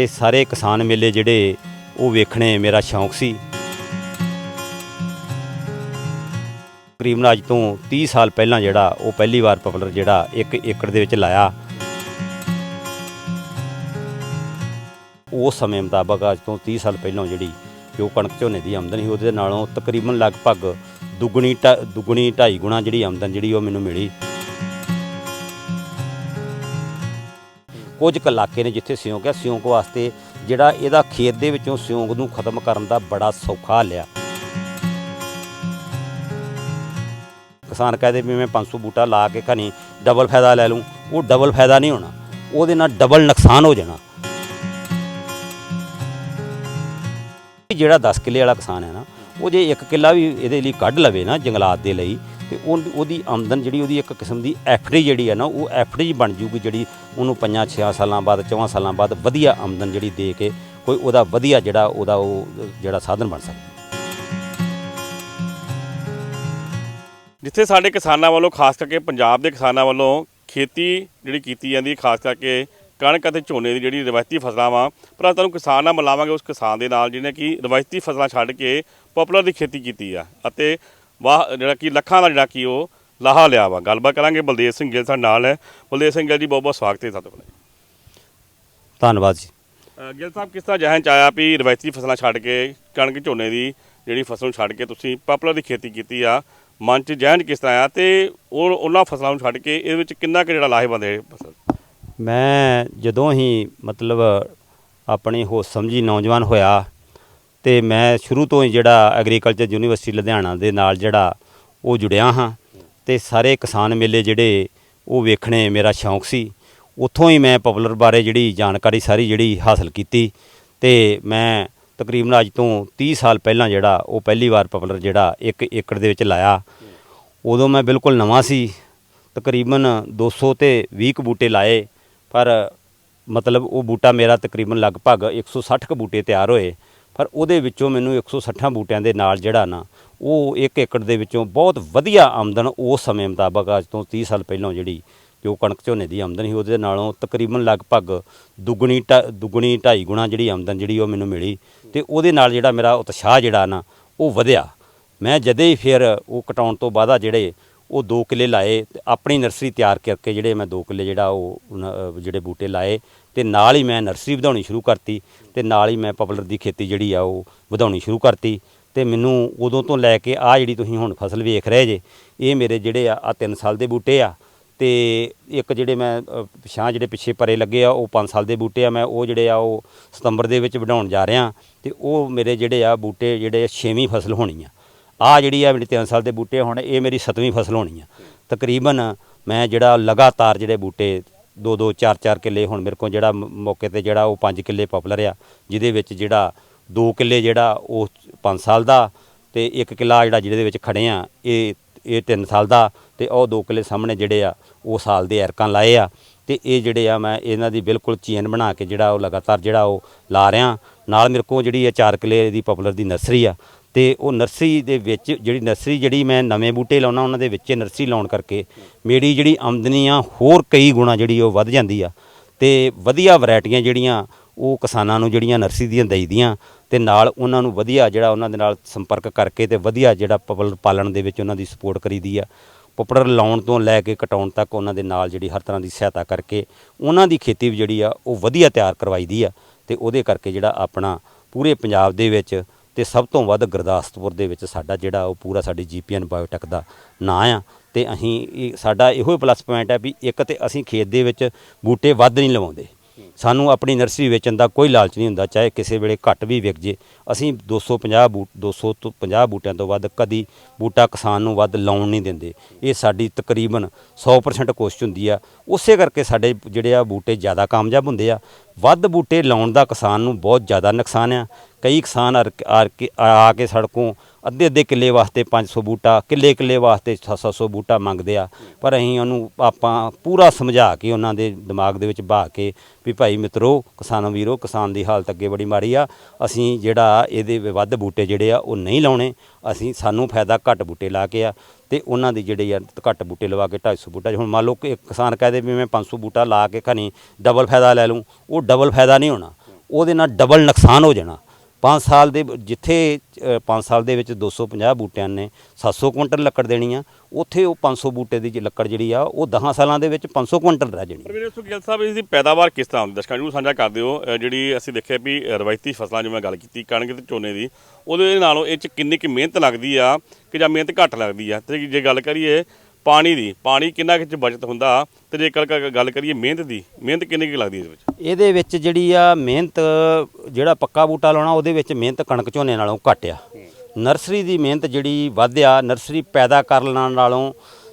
ਇਹ ਸਾਰੇ ਕਿਸਾਨ ਮੇਲੇ ਜਿਹੜੇ ਉਹ ਵੇਖਣੇ ਮੇਰਾ ਸ਼ੌਂਕ ਸੀ। ਤਕਰੀਬਨ ਅੱਜ ਤੋਂ 30 ਸਾਲ ਪਹਿਲਾਂ ਜਿਹੜਾ ਉਹ ਪਹਿਲੀ ਵਾਰ ਪਪੂਲਰ ਜਿਹੜਾ 1 ਏਕੜ ਦੇ ਵਿੱਚ ਲਾਇਆ। ਉਸ ਸਮੇਂ ਮੁਤਾਬਕ ਅੱਜ ਤੋਂ 30 ਸਾਲ ਪਹਿਲਾਂ ਜਿਹੜੀ ਜੋ ਕਣਕ ਝੋਨੇ ਦੀ ਆਮਦਨ ਸੀ ਉਹਦੇ ਨਾਲੋਂ ਤਕਰੀਬਨ ਲਗਭਗ ਦੁੱਗਣੀ ਢਾ- ਦੁੱਗਣੀ ਢਾਈ ਗੁਣਾ ਜਿਹੜੀ ਆਮਦਨ ਜਿਹੜੀ ਉਹ ਮੈਨੂੰ ਮਿਲੀ। ਕੁਝ ਕੁ ਇਲਾਕੇ ਨੇ ਜਿੱਥੇ ਸਿਉਂਕ ਹੈ। ਸਿਉਂਕ ਵਾਸਤੇ ਜਿਹੜਾ ਇਹਦਾ ਖੇਤ ਦੇ ਵਿੱਚੋਂ ਸਿਉਂਕ ਨੂੰ ਖਤਮ ਕਰਨ ਦਾ ਬੜਾ ਸੌਖਾ ਲਿਆ ਕਿਸਾਨ ਕਹਦੇ ਵੀ ਮੈਂ 500 ਬੂਟਾ ਲਾ ਕੇ ਖਣੀ ਡਬਲ ਫਾਇਦਾ ਲੈ ਲੂੰ ਉਹ ਡਬਲ ਫਾਇਦਾ ਨਹੀਂ ਹੋਣਾ। ਉਹਦੇ ਨਾਲ ਡਬਲ ਨੁਕਸਾਨ ਹੋ ਜਾਣਾ। ਜਿਹੜਾ 10 ਕਿੱਲੇ ਵਾਲਾ ਕਿਸਾਨ ਹੈ ਨਾ, ਉਹ ਜੇ 1 ਕਿੱਲਾ ਵੀ ਇਹਦੇ ਲਈ ਕੱਢ ਲਵੇ ਨਾ ਜੰਗਲਾਤ ਦੇ ਲਈ ਤੇ ਉਹ ਉਹਦੀ ਆਮਦਨ ਜਿਹੜੀ ਉਹਦੀ ਇੱਕ ਕਿਸਮ ਦੀ ਐਫਡੀ ਜਿਹੜੀ ਹੈ ਨਾ, ਉਹ ਐਫਡੀ ਬਣ ਜੂਗੀ ਜਿਹੜੀ ਉਹਨੂੰ 5-6 ਸਾਲਾਂ ਬਾਅਦ 4 ਸਾਲਾਂ ਬਾਅਦ ਵਧੀਆ ਆਮਦਨ ਜਿਹੜੀ ਦੇ ਕੇ ਕੋਈ ਉਹਦਾ ਵਧੀਆ ਜਿਹੜਾ ਉਹਦਾ ਉਹ ਜਿਹੜਾ ਸਾਧਨ ਬਣ ਸਕਦਾ। ਜਿੱਥੇ ਸਾਡੇ ਕਿਸਾਨਾਂ ਵੱਲੋਂ ਖਾਸ ਕਰਕੇ ਪੰਜਾਬ ਦੇ ਕਿਸਾਨਾਂ ਵੱਲੋਂ ਖੇਤੀ ਜਿਹੜੀ ਕੀਤੀ ਜਾਂਦੀ ਹੈ, ਖਾਸ ਕਰਕੇ ਕਣਕ ਅਤੇ ਝੋਨੇ ਦੀ ਜਿਹੜੀ ਰਵਾਇਤੀ ਫਸਲਾਂ ਵਾ ਪਰ ਤੁਹਾਨੂੰ ਕਿਸਾਨ ਨਾਲ ਮਿਲਾਵਾਂਗੇ ਉਸ ਕਿਸਾਨ ਦੇ ਨਾਲ ਜਿਹਨੇ ਕਿ ਰਵਾਇਤੀ ਫਸਲਾਂ ਛੱਡ ਕੇ ਪਪੂਲਰ ਦੀ ਖੇਤੀ ਕੀਤੀ ਆ ਅਤੇ ਵਾਹ ਜਿਹੜਾ ਕਿ ਲੱਖਾਂ ਦਾ ਜਿਹੜਾ ਕਿ ਉਹ ਲਾਹਾ ਲਿਆ ਵਾ। ਗੱਲਬਾਤ ਕਰਾਂਗੇ ਬਲਦੇਵ ਸਿੰਘ ਗਿੱਲ ਸਾਡੇ ਨਾਲ ਹੈ। ਬਲਦੇਵ ਸਿੰਘ ਗਿੱਲ ਜੀ ਬਹੁਤ ਬਹੁਤ ਸਵਾਗਤ ਹੈ ਤੁਹਾਡੇ ਧੰਨਵਾਦ ਜੀ। ਅ, ਗਿੱਲ ਸਾਹਿਬ ਕਿਸ ਤਰ੍ਹਾਂ ਜਹਨ ਚ ਆਇਆ ਵੀ ਰਵਾਇਤੀ ਫਸਲਾਂ ਛੱਡ ਕੇ ਕਣਕ ਝੋਨੇ ਦੀ ਜਿਹੜੀ ਫਸਲ ਨੂੰ ਛੱਡ ਕੇ ਤੁਸੀਂ ਪਪੂਲਰ ਦੀ ਖੇਤੀ ਕੀਤੀ ਆ ਮਨ ਚ ਜਹਨ ਕਿਸ ਤਰ੍ਹਾਂ ਆਇਆ ਤੇ ਉਹ ਉਹਨਾਂ ਫਸਲਾਂ ਨੂੰ ਛੱਡ ਕੇ ਇਹਦੇ ਵਿੱਚ ਕਿੰਨਾ ਕੁ ਜਿਹੜਾ ਲਾਹੇਵੰਦ ਹੈ ਇਹ ਫਸਲ? ਮੈਂ ਜਦੋਂ ਹੀ ਮਤਲਬ ਆਪਣੀ ਹੋਸ਼ ਸਮਝੀ ਨੌਜਵਾਨ ਹੋਇਆ ਤੇ ਮੈਂ ਸ਼ੁਰੂ ਤੋਂ ਹੀ ਜਿਹੜਾ ਐਗਰੀਕਲਚਰ ਯੂਨੀਵਰਸਿਟੀ ਲੁਧਿਆਣਾ ਦੇ ਨਾਲ ਜਿਹੜਾ ਉਹ ਜੁੜਿਆ ਹਾਂ ਤੇ ਸਾਰੇ ਕਿਸਾਨ ਮੇਲੇ ਜਿਹੜੇ ਉਹ ਵੇਖਣੇ ਮੇਰਾ ਸ਼ੌਂਕ ਸੀ। ਉੱਥੋਂ ਹੀ ਮੈਂ ਪਪੂਲਰ ਬਾਰੇ ਜਿਹੜੀ ਜਾਣਕਾਰੀ ਸਾਰੀ ਜਿਹੜੀ ਹਾਸਲ ਕੀਤੀ ਤੇ ਮੈਂ ਤਕਰੀਬਨ ਅੱਜ ਤੋਂ 30 ਸਾਲ ਪਹਿਲਾਂ ਜਿਹੜਾ ਉਹ ਪਹਿਲੀ ਵਾਰ ਪਪੂਲਰ ਜਿਹੜਾ 1 ਏਕੜ ਦੇ ਵਿੱਚ ਲਾਇਆ। ਉਦੋਂ ਮੈਂ ਬਿਲਕੁਲ ਨਵਾਂ ਸੀ, ਤਕਰੀਬਨ 200 ਤੇ 20 ਕੁ ਬੂਟੇ ਲਾਏ, ਪਰ ਮਤਲਬ ਉਹ ਬੂਟਾ ਮੇਰਾ ਤਕਰੀਬਨ ਲਗਭਗ 160 ਕੁ ਬੂਟੇ ਤਿਆਰ ਹੋਏ। ਪਰ ਉਹਦੇ ਵਿੱਚੋਂ ਮੈਨੂੰ 160 ਬੂਟਿਆਂ ਦੇ ਨਾਲ ਜਿਹੜਾ ਨਾ, ਉਹ 1 ਏਕੜ ਦੇ ਵਿੱਚੋਂ ਬਹੁਤ ਵਧੀਆ ਆਮਦਨ ਉਸ ਸਮੇਂ ਮੁਤਾਬਕ ਅੱਜ ਤੋਂ 30 ਸਾਲ ਪਹਿਲਾਂ ਜਿਹੜੀ ਜੋ ਕਣਕ ਝੋਨੇ ਦੀ ਆਮਦਨ ਸੀ, ਉਹਦੇ ਨਾਲੋਂ ਤਕਰੀਬਨ ਲਗਭਗ ਦੁੱਗਣੀ ਢਾ- ਦੁੱਗਣੀ ਢਾਈ ਗੁਣਾ ਜਿਹੜੀ ਆਮਦਨ ਜਿਹੜੀ ਉਹ ਮੈਨੂੰ ਮਿਲੀ ਤੇ ਉਹਦੇ ਨਾਲ ਜਿਹੜਾ ਮੇਰਾ ਉਤਸ਼ਾਹ ਜਿਹੜਾ ਨਾ, ਉਹ ਵਧਿਆ। ਮੈਂ ਜਦੇ ਹੀ ਫਿਰ ਉਹ ਕਟਾਉਣ ਤੋਂ ਬਾਅਦ ਜਿਹੜੇ ਉਹ ਦੋ ਕਿੱਲੇ ਲਾਏ, ਤੇ ਆਪਣੀ ਨਰਸਰੀ ਤਿਆਰ ਕਰਕੇ ਜਿਹੜੇ ਮੈਂ ਦੋ ਕਿੱਲੇ ਜਿਹੜਾ ਉਹ ਜਿਹੜੇ ਬੂਟੇ ਲਾਏ ਤੇ ਨਾਲ ਹੀ ਮੈਂ ਨਰਸਰੀ ਵਧਾਉਣੀ ਸ਼ੁਰੂ ਕਰਤੀ ਤੇ ਨਾਲ ਹੀ ਮੈਂ ਪਪੂਲਰ ਦੀ ਖੇਤੀ ਜਿਹੜੀ ਆ ਉਹ ਵਧਾਉਣੀ ਸ਼ੁਰੂ ਕਰਤੀ ਤੇ ਮੈਨੂੰ ਉਦੋਂ ਤੋਂ ਲੈ ਕੇ ਆ ਜਿਹੜੀ ਤੁਸੀਂ ਹੁਣ ਫਸਲ ਵੇਖ ਰਹੇ ਜੇ ਇਹ ਮੇਰੇ ਜਿਹੜੇ ਆ ਆ 3 ਸਾਲ ਦੇ ਬੂਟੇ ਆ ਤੇ ਇੱਕ ਜਿਹੜੇ ਮੈਂ ਅ, ਜਿਹੜੇ ਪਿੱਛੇ ਪਰੇ ਲੱਗੇ ਆ ਉਹ 5 ਸਾਲ ਦੇ ਬੂਟੇ ਆ ਮੈਂ ਉਹ ਜਿਹੜੇ ਆ ਉਹ ਸਤੰਬਰ ਦੇ ਵਿੱਚ ਵਧਾਉਣ ਜਾ ਰਿਹਾ ਤੇ ਉਹ ਮੇਰੇ ਜਿਹੜੇ ਆ ਬੂਟੇ ਜਿਹੜੇ ਛੇਵੀਂ ਫਸਲ ਹੋਣੀ ਆ। ਆ ਜਿਹੜੀ ਆ ਮੇਰੇ 3 ਸਾਲ ਦੇ ਬੂਟੇ ਹੁਣ ਇਹ ਮੇਰੀ 7ਵੀਂ ਫਸਲ ਹੋਣੀ ਆ। ਤਕਰੀਬਨ ਮੈਂ ਜਿਹੜਾ ਲਗਾਤਾਰ ਜਿਹੜੇ ਬੂਟੇ 2 2 4 4 ਕਿੱਲੇ ਹੁਣ ਮੇਰੇ ਕੋਲ ਜਿਹੜਾ ਮੌਕੇ ਤੇ ਜਿਹੜਾ ਉਹ 5 ਕਿੱਲੇ ਪਪੂਲਰ ਆ, ਜਿਹਦੇ ਵਿੱਚ ਜਿਹੜਾ 2 ਕਿੱਲੇ ਜਿਹੜਾ ਉਹ 5 ਸਾਲ ਦਾ ਤੇ 1 ਕਿੱਲਾ ਜਿਹੜਾ ਜਿਹਦੇ ਵਿੱਚ ਖੜੇ ਆ, ਇਹ ਇਹ 3 ਸਾਲ ਦਾ ਤੇ ਉਹ 2 ਕਿੱਲੇ ਸਾਹਮਣੇ ਜਿਹੜੇ ਆ, ਉਹ ਸਾਲ ਦੇ ਐਰਕਾਂ ਲਾਏ ਆ ਤੇ ਇਹ ਜਿਹੜੇ ਆ ਮੈਂ ਇਹਨਾਂ ਦੀ ਬਿਲਕੁਲ ਚੇਨ ਬਣਾ ਕੇ ਜਿਹੜਾ ਉਹ ਲਗਾਤਾਰ ਜਿਹੜਾ ਉਹ ਲਾ ਰਿਹਾ। ਨਾਲ ਮੇਰੇ ਕੋਲ ਜਿਹੜੀ ਆ 4 ਕਿੱਲੇ ਦੀ ਪਪੂਲਰ ਦੀ ਨਰਸਰੀ ਆ ਤੇ ਉਹ ਨਰਸਰੀ ਦੇ ਵਿੱਚ ਜਿਹੜੀ ਨਰਸਰੀ ਜਿਹੜੀ ਮੈਂ ਨਵੇਂ ਬੂਟੇ ਲਾਉਣਾ, ਉਹਨਾਂ ਦੇ ਵਿੱਚ ਨਰਸਰੀ ਲਾਉਣ ਕਰਕੇ ਮੇਰੀ ਜਿਹੜੀ ਆਮਦਨੀ ਆ, ਹੋਰ ਕਈ ਗੁਣਾ ਜਿਹੜੀ ਉਹ ਵੱਧ ਜਾਂਦੀ ਆ। ਤੇ ਵਧੀਆ ਵੈਰਾਈਟੀਆਂ ਜਿਹੜੀਆਂ, ਉਹ ਕਿਸਾਨਾਂ ਨੂੰ ਜਿਹੜੀਆਂ ਨਰਸਰੀ ਦੀਆਂ ਦੇਈਦੀਆਂ ਤੇ ਨਾਲ ਉਹਨਾਂ ਨੂੰ ਵਧੀਆ ਜਿਹੜਾ ਉਹਨਾਂ ਦੇ ਨਾਲ ਸੰਪਰਕ ਕਰਕੇ ਤੇ ਵਧੀਆ ਜਿਹੜਾ ਪਪਲ ਪਾਲਣ ਦੇ ਵਿੱਚ ਉਹਨਾਂ ਦੀ ਸਪੋਰਟ ਕਰੀਦੀ ਆ। ਪਪੜਰ ਲਾਉਣ ਤੋਂ ਲੈ ਕੇ ਕਟਾਉਣ ਤੱਕ ਉਹਨਾਂ ਦੇ ਨਾਲ ਜਿਹੜੀ ਹਰ ਤਰ੍ਹਾਂ ਦੀ ਸਹਾਇਤਾ ਕਰਕੇ ਉਹਨਾਂ ਦੀ ਖੇਤੀ ਵੀ ਜਿਹੜੀ ਆ, ਉਹ ਵਧੀਆ ਤਿਆਰ ਕਰਵਾਈਦੀ ਆ ਤੇ ਉਹਦੇ ਕਰਕੇ ਜਿਹੜਾ ਆਪਣਾ ਪੂਰੇ ਪੰਜਾਬ ਦੇ ਵਿੱਚ ਤੇ ਸਭ ਤੋਂ ਵੱਧ ਗੁਰਦਾਸਪੁਰ ਦੇ ਵਿੱਚ ਸਾਡਾ ਜਿਹੜਾ ਉਹ ਪੂਰਾ ਸਾਡੀ ਜੀਪੀਐਨ ਬਾਇਓਟੈਕ ਦਾ ਨਾਂ ਆ ਤੇ ਅਸੀਂ ਇਹ ਸਾਡਾ ਇਹੋ ਹੀ ਪਲੱਸ ਪੁਆਇੰਟ ਹੈ ਵੀ ਇੱਕ ਤੇ ਅਸੀਂ ਖੇਤ ਦੇ ਵਿੱਚ ਬੂਟੇ ਵੱਧ ਨਹੀਂ ਲਵਾਉਂਦੇ। ਸਾਨੂੰ ਆਪਣੀ ਨਰਸਰੀ ਵੇਚਣ ਦਾ ਕੋਈ ਲਾਲਚ ਨਹੀਂ ਹੁੰਦਾ, ਚਾਹੇ ਕਿਸੇ ਵੇਲੇ ਘੱਟ ਵੀ ਵਿਕ ਜੇ। ਅਸੀਂ 250 ਬੂਟ 200 ਤੋਂ 50 ਬੂਟਿਆਂ ਤੋਂ ਵੱਧ ਕਦੀ ਬੂਟਾ ਕਿਸਾਨ ਨੂੰ ਵੱਧ ਲਾਉਣ ਨਹੀਂ ਦਿੰਦੇ। ਇਹ ਸਾਡੀ ਤਕਰੀਬਨ 100% ਕੋਸ਼ਿਸ਼ ਹੁੰਦੀ ਆ। ਉਸੇ ਕਰਕੇ ਸਾਡੇ ਜਿਹੜੇ ਆ ਬੂਟੇ ਜ਼ਿਆਦਾ ਕਾਮਯਾਬ ਹੁੰਦੇ ਆ। ਵੱਧ ਬੂਟੇ ਲਾਉਣ ਦਾ ਕਿਸਾਨ ਨੂੰ ਬਹੁਤ ਜ਼ਿਆਦਾ ਨੁਕਸਾਨ ਆ। ਕਈ ਕਿਸਾਨ ਆ ਆ ਕੇ ਆ ਕੇ ਸੜਕੋਂ ਅੱਧੇ ਅੱਧੇ ਕਿੱਲੇ ਵਾਸਤੇ 500 ਬੂਟਾ, ਕਿੱਲੇ ਕਿੱਲੇ ਵਾਸਤੇ 700 ਬੂਟਾ ਮੰਗਦੇ ਆ। ਪਰ ਅਸੀਂ ਉਹਨੂੰ ਆਪਾਂ ਪੂਰਾ ਸਮਝਾ ਕੇ ਉਹਨਾਂ ਦੇ ਦਿਮਾਗ ਦੇ ਵਿੱਚ ਬਹਾ ਕੇ ਵੀ ਭਾਈ ਮਿੱਤਰੋ, ਕਿਸਾਨੋ ਵੀਰੋ, ਕਿਸਾਨ ਦੀ ਹਾਲਤ ਅੱਗੇ ਬੜੀ ਮਾੜੀ ਆ। ਅਸੀਂ ਜਿਹੜਾ ਇਹਦੇ ਵੱਧ ਬੂਟੇ ਜਿਹੜੇ ਆ, ਉਹ ਨਹੀਂ ਲਾਉਣੇ। ਅਸੀਂ ਸਾਨੂੰ ਫਾਇਦਾ ਘੱਟ ਬੂਟੇ ਲਾ ਕੇ ਆ ਤੇ ਉਹਨਾਂ ਦੀ ਜਿਹੜੇ ਆ ਘੱਟ ਬੂਟੇ ਲਵਾ ਕੇ 250 ਬੂਟਾ, ਹੁਣ ਮੰਨ ਲਓ ਕਿ ਇੱਕ ਕਿਸਾਨ ਕਹਦੇ ਵੀ ਮੈਂ 500 ਬੂਟਾ ਲਾ ਕੇ ਖਣੀ ਡਬਲ ਫਾਇਦਾ ਲੈ ਲੂੰ ਉਹ ਡਬਲ ਫਾਇਦਾ ਨਹੀਂ ਹੋਣਾ। ਉਹਦੇ ਨਾਲ ਡਬਲ ਨੁਕਸਾਨ ਹੋ ਜਾਣਾ। 5 ਸਾਲ ਦੇ ਜਿੱਥੇ 5 ਸਾਲ ਦੇ ਵਿੱਚ 250 ਬੂਟਿਆਂ ਨੇ 700 ਕੁਇੰਟਲ ਲੱਕੜ ਦੇਣੀ ਆ ਉੱਥੇ ਉਹ 500 ਬੂਟੇ ਦੀ ਲੱਕੜ ਜਿਹੜੀ ਆ, ਉਹ 10 ਸਾਲਾਂ ਦੇ ਵਿੱਚ 500 ਕੁਇੰਟਲ ਰਹਿ ਜਾਣੀ। ਪਰ ਮੇਰੇ ਸੁਖਿਆਲ ਸਾਹਿਬ ਇਸ ਦੀ ਪੈਦਾਵਾਰ ਕਿਸ ਤਰ੍ਹਾਂ ਹੁੰਦੀ? ਦਰਸ਼ਕਾਂ ਨੂੰ ਸਾਂਝਾ ਕਰਦੇ ਹੋ ਜਿਹੜੀ ਅਸੀਂ ਦੇਖਿਆ ਵੀ ਰਵਾਇਤੀ ਫਸਲਾਂ, ਜਿਵੇਂ ਗੱਲ ਕੀਤੀ, ਕਣਕ ਤੇ ਝੋਨੇ ਦੀ, ਉਹਦੇ ਨਾਲੋਂ ਇਹ ਚ ਕਿੰਨੀ ਕੁ ਮਿਹਨਤ ਲੱਗਦੀ ਆ ਕਿ ਜਾਂ ਮਿਹਨਤ ਘੱਟ ਲੱਗਦੀ ਆ? ਤੇ ਜੇ ਗੱਲ ਕਰੀਏ ਪਾਣੀ ਦੀ, ਪਾਣੀ ਕਿੰਨਾ ਕੁ ਬਚਤ ਹੁੰਦਾ ਤੇ ਜੇਕਰ ਗ- ਗੱਲ ਕਰੀਏ ਮਿਹਨਤ ਦੀ, ਮਿਹਨਤ ਕਿੰਨੀ ਕੁ ਲੱਗਦੀ ਇਹਦੇ ਵਿੱਚ? ਇਹਦੇ ਵਿੱਚ ਜਿਹੜੀ ਆ ਮਿਹਨਤ, ਜਿਹੜਾ ਪੱਕਾ ਬੂਟਾ ਲਾਉਣਾ, ਉਹਦੇ ਵਿੱਚ ਮਿਹਨਤ ਕਣਕ ਝੋਨੇ ਨਾਲੋਂ ਘੱਟ ਆ। ਨਰਸਰੀ ਦੀ ਮਿਹਨਤ ਜਿਹੜੀ ਵੱਧ ਆ, ਨਰਸਰੀ ਪੈਦਾ ਕਰ ਲੈਣ ਨਾਲੋਂ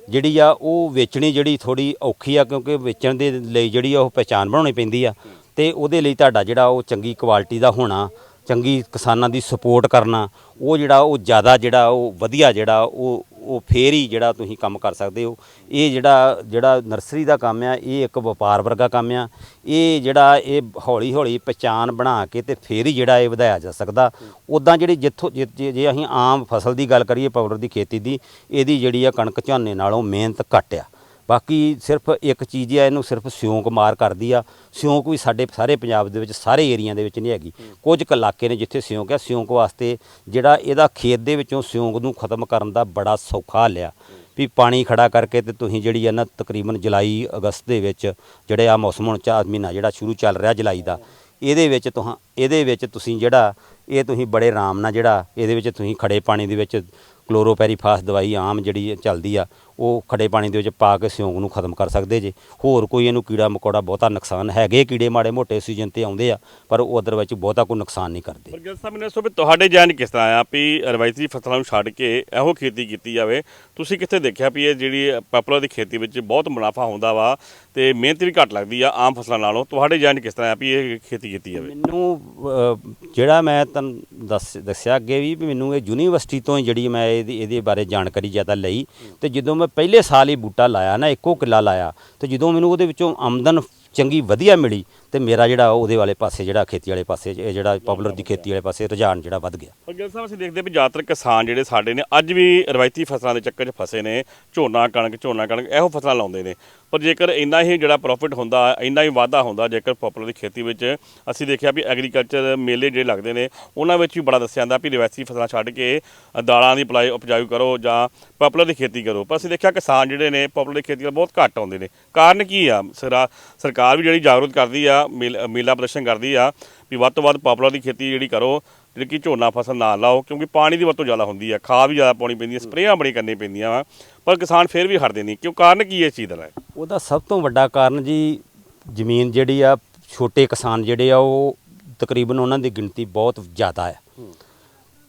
ਜਿਹੜੀ ਆ, ਉਹ ਵੇਚਣੀ ਜਿਹੜੀ ਥੋੜੀ ਔਖੀ ਆ, ਕਿਉਂਕਿ ਵੇਚਣ ਦੇ ਲਈ ਜਿਹੜੀ ਆ, ਉਹ ਪਛਾਣ ਬਣਾਉਣੀ ਪੈਂਦੀ ਆ। ਤੇ ਉਹਦੇ ਲਈ ਤੁਹਾਡਾ ਜਿਹੜਾ ਉਹ ਚੰਗੀ ਕੁਆਲਿਟੀ ਦਾ ਹੋਣਾ, ਚੰਗੀ ਕਿਸਾਨਾਂ ਦੀ ਸਪੋਰਟ ਕਰਨਾ, ਉਹ ਜਿਹੜਾ, ਉਹ ਜ਼ਿਆਦਾ ਜਿਹੜਾ, ਉਹ ਵਧੀਆ ਜਿਹੜਾ, ਉਹ ਉਹ ਫੇਰ ਹੀ ਜਿਹੜਾ ਤੁਸੀਂ ਕੰਮ ਕਰ ਸਕਦੇ ਹੋ। ਇਹ ਜਿਹੜਾ ਜਿਹੜਾ ਨਰਸਰੀ ਦਾ ਕੰਮ ਆ, ਇਹ ਇੱਕ ਵਪਾਰ ਵਰਗਾ ਕੰਮ ਆ। ਇਹ ਜਿਹੜਾ ਇਹ ਹੌਲੀ ਹੌਲੀ ਪਛਾਣ ਬਣਾ ਕੇ ਤੇ ਫੇਰ ਹੀ ਜਿਹੜਾ ਇਹ ਵਧਾਇਆ ਜਾ ਸਕਦਾ। ਉਦਾਂ ਜਿਹੜੀ ਜਿੱਥੋਂ, ਜੇ- ਜੇ ਜੇ ਅਸੀਂ ਆਮ ਫਸਲ ਦੀ ਗੱਲ ਕਰੀਏ, ਪਾਊਡਰ ਦੀ ਖੇਤੀ ਦੀ, ਇਹਦੀ ਜਿਹੜੀ ਆ ਕਣਕ ਝੋਨੇ ਨਾਲੋਂ ਮਿਹਨਤ ਘੱਟ ਆ। ਬਾਕੀ ਸਿਰਫ ਇੱਕ ਚੀਜ਼ ਆ ਇਹਨੂੰ ਸਿਰਫ ਸਿਉਂਕ ਮਾਰ ਕਰਦੀ ਆ। ਸਿਉਂਕ ਵੀ ਸਾਡੇ ਸਾਰੇ ਪੰਜਾਬ ਦੇ ਵਿੱਚ ਸਾਰੇ ਏਰੀਆ ਦੇ ਵਿੱਚ ਨਹੀਂ ਹੈਗੀ। ਕੁਝ ਕੁ ਇਲਾਕੇ ਨੇ ਜਿੱਥੇ ਸਿਉਂਕ ਆ ਸਿਉਂਕ ਵਾਸਤੇ ਜਿਹੜਾ ਇਹਦਾ ਖੇਤ ਦੇ ਵਿੱਚੋਂ ਸਿਉਂਕ ਨੂੰ ਖਤਮ ਕਰਨ ਦਾ ਬੜਾ ਸੌਖਾ ਹੱਲ ਆ। ਵੀ ਪਾਣੀ ਖੜਾ ਕਰਕੇ ਤੇ ਤੁਸੀਂ ਜਿਹੜੀ ਆ ਨਾ ਤਕਰੀਬਨ ਜੁਲਾਈ ਅਗਸਤ ਦੇ ਵਿੱਚ ਜਿਹੜੇ ਆ ਮੌਸਮ ਹੁਣ ਚਾਰ ਮਹੀਨਾ ਜਿਹੜਾ ਸ਼ੁਰੂ ਚੱਲ ਰਿਹਾ ਜੁਲਾਈ ਦਾ ਇਹਦੇ ਵਿੱਚ ਤੁਹਾਂ ਇਹਦੇ ਵਿੱਚ ਤੁਸੀਂ ਜਿਹੜਾ ਇਹ ਤੁਸੀਂ ਬੜੇ ਆਰਾਮ ਨਾਲ ਜਿਹੜਾ ਇਹਦੇ ਵਿੱਚ ਤੁਸੀਂ ਖੜੇ ਪਾਣੀ ਦੇ ਵਿੱਚ ਕਲੋਰੋਪੈਰੀਫਾਸ ਦਵਾਈ ਆਮ ਜਿਹੜੀ ਚੱਲਦੀ ਆ ਉਹ ਖੜੇ ਪਾਣੀ ਦੇ ਵਿੱਚ ਪਾ ਕੇ ਸਿਉਂਕ ਨੂੰ ਖਤਮ ਕਰ ਸਕਦੇ ਜੇ। ਹੋਰ ਕੋਈ ਇਹਨੂੰ ਕੀੜਾ ਮਕੌੜਾ ਬਹੁਤਾ ਨੁਕਸਾਨ ਹੈਗੇ ਕੀੜੇ ਮਾੜੇ ਮੋਟੇ ਸੀਜ਼ਨ ਤੇ ਆਉਂਦੇ ਆ ਪਰ ਉਹ ਅਦਰ ਵਿੱਚ ਬਹੁਤਾ ਕੋਈ ਨੁਕਸਾਨ ਨਹੀਂ ਕਰਦੇ। ਪਰ ਗਿਲ ਸਾਹਿਬ ਦੱਸੋ ਵੀ ਤੁਹਾਡੇ ਜੈਨ ਕਿਸ ਤਰ੍ਹਾਂ ਆ ਵੀ ਰਵਾਇਤੀ ਫਸਲਾਂ ਨੂੰ ਛੱਡ ਕੇ ਇਹੋ ਖੇਤੀ ਕੀਤੀ ਜਾਵੇ? ਤੁਸੀਂ ਕਿੱਥੇ ਦੇਖਿਆ ਵੀ ਇਹ ਜਿਹੜੀ ਪਾਪੂਲਰ ਦੀ ਖੇਤੀ ਵਿੱਚ ਬਹੁਤ ਮੁਨਾਫਾ ਹੁੰਦਾ ਵਾ ਤੇ ਮਿਹਨਤ ਵੀ ਘੱਟ ਲੱਗਦੀ ਆ ਆਮ ਫਸਲਾਂ ਨਾਲੋਂ? ਤੁਹਾਡੇ ਜੈਨ ਕਿਸ ਤਰ੍ਹਾਂ ਆ ਵੀ ਇਹ ਖੇਤੀ ਕੀਤੀ ਜਾਵੇ? ਮੈਨੂੰ ਜਿਹੜਾ ਮੈਂ ਤੁਹਾਨੂੰ ਦੱਸ ਦੱਸਿਆ ਅੱਗੇ ਵੀ ਮੈਨੂੰ ਇਹ ਯੂਨੀਵਰਸਿਟੀ ਤੋਂ ਜਿਹੜੀ ਮੈਂ ਇਹਦੀ ਇਹਦੇ ਬਾਰੇ ਜਾਣਕਾਰੀ ਜ਼ਿਆਦਾ ਲਈ। ਤੇ ਜਦੋਂ ਮੈਂ ਪਹਿਲੇ ਸਾਲ ਹੀ ਬੂਟਾ ਲਾਇਆ ਨਾ, ਇੱਕੋ ਕਿੱਲਾ ਲਾਇਆ। ਤੇ ਜਦੋਂ ਮੈਨੂੰ ਉਹਦੇ ਵਿੱਚੋਂ ਆਮਦਨ ਚੰਗੀ ਵਧੀਆ ਮਿਲੀ ਤੇ ਮੇਰਾ ਜਿਹੜਾ ਉਹਦੇ ਵਾਲੇ ਪਾਸੇ ਜਿਹੜਾ ਖੇਤੀ ਵਾਲੇ ਪਾਸੇ, ਇਹ ਜਿਹੜਾ ਪਪੂਲਰ ਦੀ ਖੇਤੀ ਵਾਲੇ ਪਾਸੇ ਰੁਝਾਨ ਜਿਹੜਾ ਵੱਧ ਗਿਆ। ਪਰ ਸਾਹਿਬ, ਅਸੀਂ ਦੇਖਦੇ ਵੀ ਜ਼ਿਆਦਾਤਰ ਕਿਸਾਨ ਜਿਹੜੇ ਸਾਡੇ ਨੇ, ਅੱਜ ਵੀ ਰਵਾਇਤੀ ਫਸਲਾਂ ਦੇ ਚੱਕਰ 'ਚ ਫਸੇ ਨੇ। ਝੋਨਾ, ਕਣਕ ਝੋਨਾ, ਕਣਕ, ਇਹੋ ਫਸਲਾਂ ਲਾਉਂਦੇ ਨੇ। ਪਰ ਜੇਕਰ ਇੰਨਾ ਹੀ ਜਿਹੜਾ ਪ੍ਰੋਫਿਟ ਹੁੰਦਾ, ਇੰਨਾ ਹੀ ਵਾਧਾ ਹੁੰਦਾ, ਜੇਕਰ ਪਪੂਲਰ ਦੀ ਖੇਤੀ ਵਿੱਚ ਅਸੀਂ ਦੇਖਿਆ ਵੀ ਐਗਰੀਕਲਚਰ ਮੇਲੇ ਜਿਹੜੇ ਲੱਗਦੇ ਨੇ, ਉਹਨਾਂ ਵਿੱਚ ਵੀ ਬੜਾ ਦੱਸਿਆ ਜਾਂਦਾ ਵੀ ਰਵਾਇਤੀ ਫਸਲਾਂ ਛੱਡ ਕੇ ਦਾਲਾਂ ਦੀ ਪਲਾਈ ਉਪਜਾਊ ਕਰੋ ਜਾਂ ਪਪੂਲਰ ਦੀ ਖੇਤੀ ਕਰੋ। ਪਰ ਅਸੀਂ ਦੇਖਿਆ ਕਿਸਾਨ ਜਿਹੜੇ ਨੇ ਪਪੂਲਰ ਦੀ ਖੇਤੀ ਵੱਲ ਬਹੁਤ ਘੱਟ ਆਉਂਦੇ ਨੇ। ਕਾਰਨ ਕੀ ਆ? ਸਰਕਾਰ ਵੀ ਜਿਹੜੀ ਜਾਗਰੂਕ ਕਰਦੀ ਆ ਮੇਲ- ਮੇਲਾ ਪ੍ਰਦਰਸ਼ਨ ਕਰਦੀ ਆ ਵੀ ਵੱਧ ਤੋਂ ਵੱਧ ਪਪੂਲਰ ਦੀ ਖੇਤੀ ਜਿਹੜੀ ਕਰੋ ਜਿਹੜੀ ਕਿ ਝੋਨਾ ਫਸਲ ਨਾ ਲਾਓ ਕਿਉਂਕਿ ਪਾਣੀ ਦੀ ਵਰਤੋਂ ਜ਼ਿਆਦਾ ਹੁੰਦੀ ਆ ਖਾਦ ਵੀ ਜ਼ਿਆਦਾ ਪਾਉਣੀ ਪੈਂਦੀ ਹੈ ਸਪਰੇਆਂ ਬੜੀ ਕਰਨੀ ਪੈਂਦੀਆਂ ਵਾ ਪਰ ਕਿਸਾਨ ਫਿਰ ਵੀ ਹਟਦੇ ਨਹੀਂ। ਕਿਉਂ ਕਾਰਨ ਕੀ ਹੈ ਇਸ ਚੀਜ਼ ਦਾ? ਹੈ ਉਹਦਾ ਸਭ ਤੋਂ ਵੱਡਾ ਕਾਰਨ ਜੀ ਜ਼ਮੀਨ ਜਿਹੜੀ ਆ ਛੋਟੇ ਕਿਸਾਨ ਜਿਹੜੇ ਆ ਉਹ ਤਕਰੀਬਨ ਉਹਨਾਂ ਦੀ ਗਿਣਤੀ ਬਹੁਤ ਜ਼ਿਆਦਾ ਹੈ।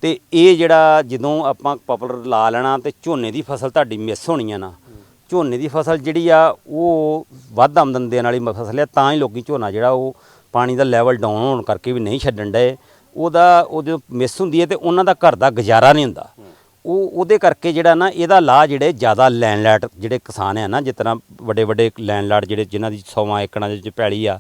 ਤੇ ਇਹ ਜਿਹੜਾ ਜਦੋਂ ਆਪਾਂ ਪਪੂਲਰ ਲਾ ਲੈਣਾ ਤੇ ਝੋਨੇ ਦੀ ਫਸਲ ਤੁਹਾਡੀ ਮਿਸ ਹੋਣੀ ਆ ਨਾ ਝੋਨੇ ਦੀ ਫਸਲ ਜਿਹੜੀ ਆ, ਉਹ ਵੱਧ ਆਮਦਨ ਦੇਣ ਵਾਲੀ ਫਸਲ ਆ, ਤਾਂ ਹੀ ਲੋਕੀ ਝੋਨਾ ਜਿਹੜਾ ਉਹ ਪਾਣੀ ਦਾ ਲੈਵਲ ਡਾਊਨ ਹੋਣ ਕਰਕੇ ਵੀ ਨਹੀਂ ਛੱਡਣ ਡਏ। ਉਹਦਾ ਉਹ ਜਦੋਂ ਮਿਸ ਹੁੰਦੀ ਹੈ ਤੇ ਉਹਨਾਂ ਦਾ ਘਰ ਦਾ ਗੁਜ਼ਾਰਾ ਨਹੀਂ ਹੁੰਦਾ। ਉਹ, ਉਹਦੇ ਕਰਕੇ ਜਿਹੜਾ ਨਾ, ਇਹਦਾ ਲਾ ਜਿਹੜੇ ਜ਼ਿਆਦਾ ਲੈਂਡਲਾਰਡ ਜਿਹੜੇ ਕਿਸਾਨ ਆ ਨਾ, ਜਿਸ ਤਰ੍ਹਾਂ ਵੱਡੇ ਵੱਡੇ ਲੈਂਡਲਾਰਡ ਜਿਹੜੇ ਜਿਨ੍ਹਾਂ ਦੀ 100 ਏਕੜਾਂ ਦੇ ਵਿੱਚ ਪੈਲੀ ਆ,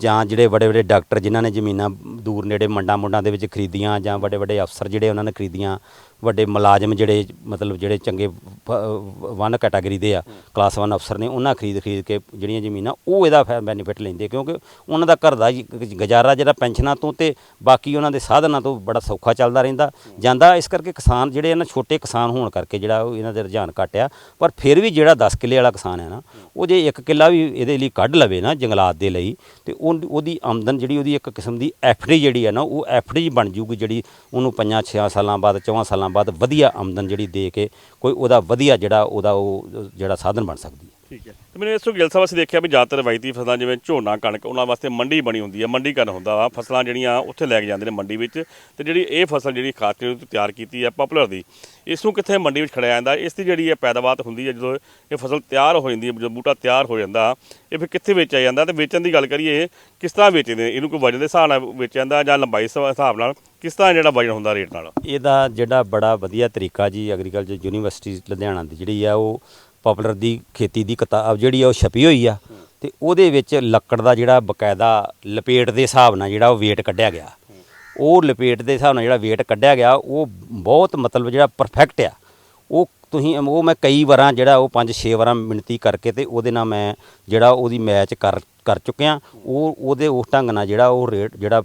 ਜਾਂ ਜਿਹੜੇ ਵੱਡੇ ਵੱਡੇ ਡਾਕਟਰ ਜਿਨ੍ਹਾਂ ਨੇ ਜ਼ਮੀਨਾਂ ਦੂਰ ਨੇੜੇ ਮੰਡਾ ਮੁੰਡਾਂ ਦੇ ਵਿੱਚ ਖਰੀਦੀਆਂ ਜਾਂ ਵੱਡੇ ਵੱਡੇ ਅਫਸਰ ਜਿਹੜੇ ਉਹਨਾਂ ਨੇ ਖਰੀਦੀਆਂ ਵੱਡੇ ਮੁਲਾਜ਼ਮ ਜਿਹੜੇ, ਮਤਲਬ ਜਿਹੜੇ ਚੰਗੇ ਵਨ ਕੈਟਾਗਰੀ ਦੇ ਆ, ਕਲਾਸ 1 ਅਫਸਰ ਨੇ, ਉਹਨਾਂ ਖਰੀਦ ਖਰੀਦ ਕੇ ਜਿਹੜੀਆਂ ਜ਼ਮੀਨਾਂ, ਉਹ ਇਹਦਾ ਬੈਨੀਫਿਟ ਲੈਂਦੇ ਕਿਉਂਕਿ ਉਹਨਾਂ ਦਾ ਘਰ ਦਾ ਗੁਜ਼ਾਰਾ ਜਿਹੜਾ ਪੈਨਸ਼ਨਾਂ ਤੋਂ ਤੇ ਬਾਕੀ ਉਹਨਾਂ ਦੇ ਸਾਧਨਾਂ ਤੋਂ ਬੜਾ ਸੌਖਾ ਚੱਲਦਾ ਰਹਿੰਦਾ। ਜਾਂਦਾ ਇਸ ਕਰਕੇ ਕਿਸਾਨ ਜਿਹੜੇ ਇਹਨਾਂ ਛੋਟੇ ਕਿਸਾਨ ਹੋਣ ਕਰਕੇ ਜਿਹੜਾ ਇਹਨਾਂ ਦੇ ਰੁਝਾਨ ਘਟਿਆ, ਪਰ ਫਿਰ ਵੀ ਜਿਹੜਾ 10 ਕਿੱਲੇ ਵਾਲਾ ਕਿਸਾਨ ਹੈ ਨਾ, ਉਹ ਜੇ ਇੱਕ ਕਿੱਲਾ ਵੀ ਇਹਦੇ ਲਈ ਕੱਢ ਲਵੇ ਨਾ ਜੰਗਲਾਤ ਦੇ ਲਈ, ਤੇ ਉਹ, ਉਹਦੀ ਆਮਦਨ ਜਿਹੜੀ ਉਹਦੀ ਇੱਕ ਕਿਸਮ ਦੀ ਐਫਡੀ ਜਿਹੜੀ ਹੈ ਨਾ, ਉਹ ਐਫਡੀ ਬਣ ਜੂਗੀ ਜਿਹੜੀ ਉਹਨੂੰ ਪੰਜਾਂ 6 ਸਾਲਾਂ ਬਾਅਦ 4 ਸਾਲਾਂ ਬਾਅਦ ਵਧੀਆ ਆਮਦਨ ਜਿਹੜੀ ਦੇ ਕੇ ਕੋਈ ਉਹਦਾ ਵਧੀਆ ਜਿਹੜਾ ਉਹਦਾ ਉਹ ਜਿਹੜਾ ਸਾਧਨ ਬਣ ਸਕਦੀ ਹੈ। ਠੀਕ ਹੈ। ਤੇ ਮੈਨੂੰ ਇਸ ਤੋਂ ਗਿਲ ਸਾਹਿਬ ਅਸੀਂ ਦੇਖਿਆ ਵੀ ਜ਼ਿਆਦਾਤਰ ਰਵਾਇਤੀ ਫਸਲਾਂ ਜਿਵੇਂ ਝੋਨਾ, ਕਣਕ, ਉਹਨਾਂ ਵਾਸਤੇ ਮੰਡੀ ਬਣੀ ਹੁੰਦੀ ਹੈ ਮੰਡੀਕਰਨ ਹੁੰਦਾ ਵਾ। ਫਸਲਾਂ ਜਿਹੜੀਆਂ ਉੱਥੇ ਲੈ ਕੇ ਜਾਂਦੇ ਨੇ ਮੰਡੀ ਵਿੱਚ। ਤੇ ਜਿਹੜੀ ਇਹ ਫਸਲ ਜਿਹੜੀ ਖਾਸ ਕਰਕੇ ਤਿਆਰ ਕੀਤੀ ਹੈ ਪਪੂਲਰ ਦੀ, ਇਸ ਨੂੰ ਕਿੱਥੇ ਮੰਡੀ ਵਿੱਚ ਖੜਿਆ ਜਾਂਦਾ? ਇਸ ਦੀ ਜਿਹੜੀ ਹੈ ਪੈਦਾਵਾਰ ਹੁੰਦੀ ਹੈ, ਜਦੋਂ ਇਹ ਫਸਲ ਤਿਆਰ ਹੋ ਜਾਂਦੀ ਹੈ, ਜਦੋਂ ਬੂਟਾ ਤਿਆਰ ਹੋ ਜਾਂਦਾ, ਇਹ ਫਿਰ ਕਿੱਥੇ ਵੇਚਿਆ ਜਾਂਦਾ? ਤੇ ਵੇਚਣ ਦੀ ਗੱਲ ਕਰੀਏ ਕਿਸ ਤਰ੍ਹਾਂ ਵੇਚਦੇ ਨੇ? ਇਹਨੂੰ ਕੋਈ ਵਜਨ ਦੇ ਹਿਸਾਬ ਨਾਲ ਵੇਚਿਆ ਜਾਂਦਾ ਜਾਂ ਲੰਬਾਈ ਸ- ਹਿਸਾਬ ਨਾਲ? ਕਿਸ ਤਰ੍ਹਾਂ ਜਿਹੜਾ ਵਜਨ ਹੁੰਦਾ ਰੇਟ ਨਾਲ? ਇਹਦਾ ਜਿਹੜਾ ਬੜਾ ਵਧੀਆ ਤਰੀਕਾ ਜੀ ਐਗਰੀਕਲਚਰ ਯੂਨੀਵਰਸਿਟੀ ਲੁਧਿਆਣਾ ਦੀ ਜਿਹੜੀ ਆ, ਉਹ ਪਪੂਲਰ ਦੀ ਖੇਤੀ ਦੀ ਕਿਤਾਬ ਜਿਹੜੀ ਆ, ਉਹ ਛਪੀ ਹੋਈ ਆ। ਤੇ ਉਹਦੇ ਵਿੱਚ ਲੱਕੜ ਦਾ ਜਿਹੜਾ ਬਕਾਇਦਾ ਲਪੇਟ ਦੇ ਹਿਸਾਬ ਨਾਲ ਜਿਹੜਾ ਉਹ weight ਕੱਢਿਆ ਗਿਆ। ਉਹ ਲਪੇਟ ਦੇ ਹਿਸਾਬ ਨਾਲ ਜਿਹੜਾ weight ਕੱਢਿਆ ਗਿਆ, ਉਹ ਬਹੁਤ ਮਤਲਬ ਜਿਹੜਾ ਪਰਫੈਕਟ ਆ। ਉਹ ਤੁਸੀਂ ਉਹ ਮੈਂ ਕਈ ਵਾਰਾਂ ਜਿਹੜਾ ਉਹ 5-6 ਵਾਰਾਂ ਮਿਣਤੀ ਕਰਕੇ ਤੇ ਉਹਦੇ ਨਾਲ ਮੈਂ ਜਿਹੜਾ ਉਹਦੀ ਮੈਚ ਕਰ ਕਰ ਚੁੱਕਿਆ। ਉਹ ਉਹਦੇ ਉਸ ਢੰਗ ਨਾਲ ਜਿਹੜਾ ਉਹ ਰੇਟ ਜਿਹੜਾ